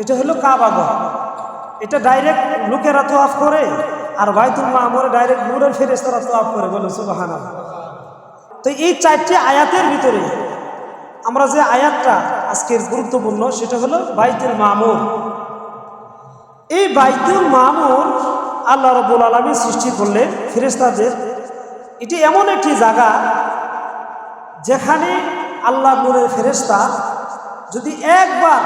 এটা হলো কাবাগর এটা ডাইরেক্ট লোকেরা তো অফ করে, আর বাইতুল মামরে ডাইরেক্ট নূরের ফেরেস্তারা তো অফ করে বলে সুবাহান তো এই চারটি আয়াতের ভিতরে আমরা যে আয়াতটা আজকের গুরুত্বপূর্ণ, সেটা হলো বাইতুল মামুর এই বাইতুল মামুর আল্লাহ রবুল আলমী সৃষ্টি করলেন ফেরেস্তাদের এটি এমন একটি জায়গা যেখানে আল্লাহ নূরের ফেরেস্তা যদি একবার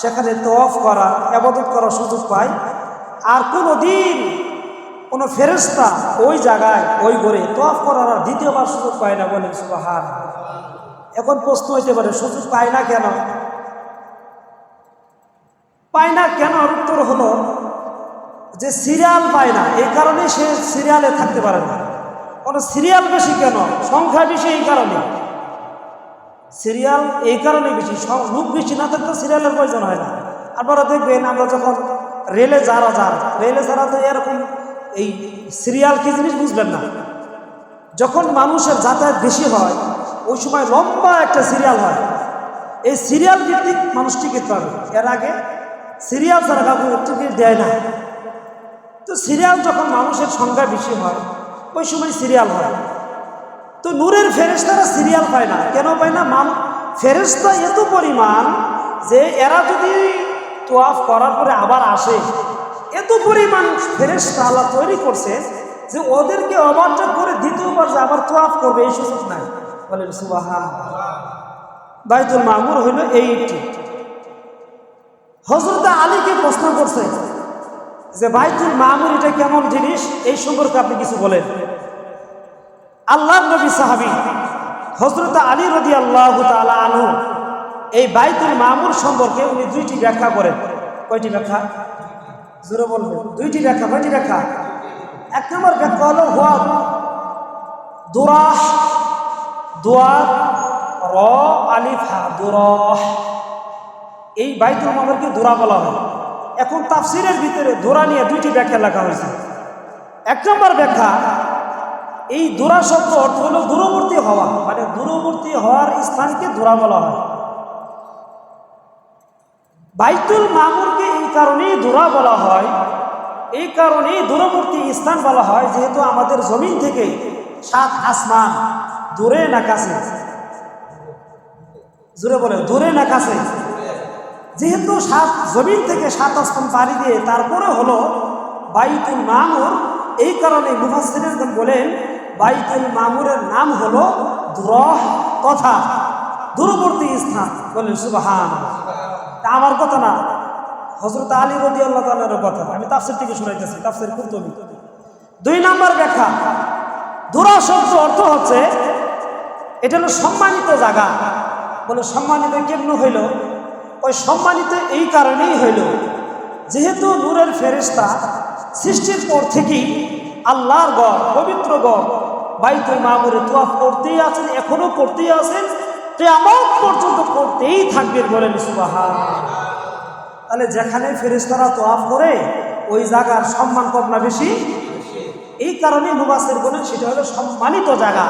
সেখানে তফ করা আবাদত করার সুযোগ পায়। আর কোনো দিন কোনো ফেরেস্তা ওই জায়গায়, ওই ঘরে তফ করার আর দ্বিতীয়বার সুযোগ পায় না বলেন সুবাহান এখন প্রশ্ন হইতে পারে, সুযোগ পায় না কেন? পায় না কেন? উত্তর হলো যে সিরিয়াল পায় না, এই কারণে সে সিরিয়ালে থাকতে পারে না। কোনো সিরিয়াল বেশি কেন? সংখ্যা বেশি এই কারণে সিরিয়াল এই কারণে বেশি। লোক বেশি না থাকলে সিরিয়ালের প্রয়োজন হয় না। আপনারা দেখবেন আমরা যখন রেলে যারা যান রেলে যারা তো এরকম এই সিরিয়াল কি জিনিস বুঝবেন না? যখন মানুষের যাতায়াত বেশি হয়, ওই সময় লম্বা একটা সিরিয়াল হয়। এই সিরিয়াল ভিত্তিক মানুষ টিকিট পাবে। এর আগে সিরিয়াল ছাড়া কাউকে টিকিট দেয় না। তো সিরিয়াল যখন মানুষের সংখ্যা বেশি হয়, ওই সময় সিরিয়াল হয়। তো নূরের ফেরেস্তারা সিরিয়াল পায় না। কেন পায় না? মান ফেরেস্তা এত পরিমাণ যে এরা যদি তোয়াফ করার পরে আবার আসে, এত পরিমাণ ফেরেস্তা আল্লাহ তৈরি করছে যে ওদেরকে অবাধ্য করে দ্বিতীয়বার যে আবার তোয়াফ করবে, এই সুযোগ নাই। বলেন সুবাহা বাইতুল মামুর হইল এইটি। হজরত আলীকে প্রশ্ন করছে যে, বাইতুল মামুর এটা কেমন জিনিস? এই সম্পর্কে আপনি কিছু বলেন। আল্লাহ নবী সাহাবি হজরত আলী রদি আল্লাহ আনহু, এই বাইতুল মামুর সম্পর্কে উনি দুইটি ব্যাখ্যা করেন। কয়টি ব্যাখ্যা? জোরে বলবেন। দুইটি ব্যাখ্যা, কয়টি ব্যাখ্যা? এক নম্বর ব্যাখ্যা হলো হুয়া, দুরাহ দোয়ার র, আলিফা দুরহ। এই বাইতুল মামুরকে দোরা বলা হয়। এখন তাফসিরের ভিতরে দোরা নিয়ে দুইটি ব্যাখ্যা লেখা হয়েছে। এক নম্বর ব্যাখ্যা এই দূরা শব্দ অর্থ হলো দূরবর্তী হওয়া মানে দূরবর্তী হওয়ার স্থানকে দূরা বলা হয়। বাইতুল মামুরকে এই কারণেই দূরা বলা হয়, এই কারণেই দূরবর্তী স্থান বলা হয়, যেহেতু আমাদের জমিন থেকে সাত আসমান দূরে না কাছে। জুড়ে বলে, দূরে না কাছে। যেহেতু সাত, জমিন থেকে সাত আসমান পাড়ি দিয়ে তারপরে হলো বাইতুল মামুর, এই কারণে মুফাসিরগণ বলেন বাইতুল মামুরের নাম হলো দ্রহ তথা দূরবর্তী স্থান। বলেন সুবাহান তা আমার কথা না। হজরত আলী রদি আল্লাহ তালের কথা। আমি তাফসির থেকে শুনাইতেছি, তাফসির কুর্তবি। দুই নম্বর ব্যাখ্যা। দূরা শব্দ অর্থ হচ্ছে, এটা হলো সম্মানিত জায়গা। বলে সম্মানিত কেমন হইল? ওই সম্মানিত এই কারণেই হইল। যেহেতু নূরের ফেরেস্তা সৃষ্টির পর থেকেই আল্লাহর গড়, পবিত্র গড়। বাইতুল মামুরে তোয়াফ করতেই আছেন, এখনও করতেই আছেন কেমন পর্যন্ত করতেই থাকবেন বলেন সুবাহা তাহলে যেখানে ফেরেস্তারা তোয়াফ করে, ওই জায়গার সম্মান কম না বেশি? এই কারণে নুবাসের বলেন, সেটা হলো সম্মানিত জায়গা।